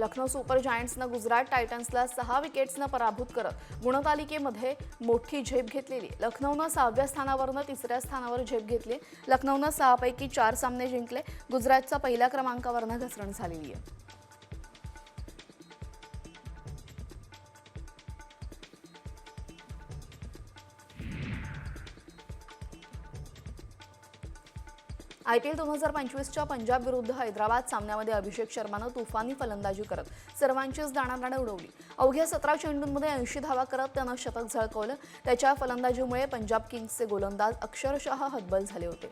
Lucknow super जायंट्सनं गुजरात टायटन्सला सहा विकेट्सनं पराभूत करत गुणतालिकेमध्ये मोठी झेप घेतलेली. लखनौनं सहाव्या स्थानावरनं तिसऱ्या स्थानावर झेप घेतली. लखनौनं सहापैकी चार सामने जिंकले. गुजरातचा पहिल्या क्रमांकावरनं घसरण झालेली आहे. आय पी एल दोन हजार पंचवीसच्या पंजाब विरुद्ध हैदराबाद सामन्यामध्ये अभिषेक शर्मानं तुफानी फलंदाजी करत सर्वांचीच दाणादाणं उडवली. अवघ्या सतरा चेंडूंमध्ये ऐंशी धावा करत त्यानं शतक झळकवलं. त्याच्या फलंदाजीमुळे पंजाब किंग्सचे गोलंदाज अक्षरशः हतबल झाले होते.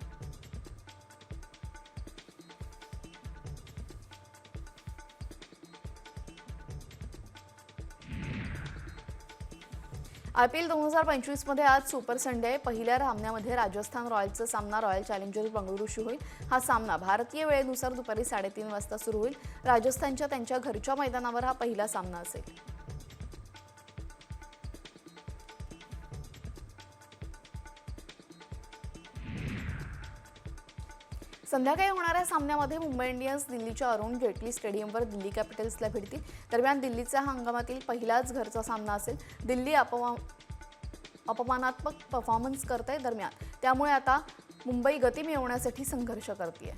आय पी एल दोन हजार पंचवीसमध्ये आज सुपर संडे पहिल्या सामन्यामध्ये राजस्थान रॉयल्सचा सामना रॉयल चॅलेंजर्स बंगळुरूशी होईल. हा सामना भारतीय वेळेनुसार दुपारी साडेतीन वाजता सुरू होईल. राजस्थानच्या त्यांच्या घरच्या मैदानावर हा पहिला सामना असेल. संध्याकाळी होणाऱ्या सामन्यामध्ये मुंबई इंडियन्स दिल्लीच्या अरुण जेटली स्टेडियमवर दिल्ली कॅपिटल्सला भेटतील दरम्यान दिल्लीचा हा हंगामातील पहिलाच घरचा सामना असेल. दिल्ली अपमा अपमानात्मक परफॉर्मन्स करते दरम्यान. त्यामुळे आता मुंबई गती मिळवण्यासाठी संघर्ष करते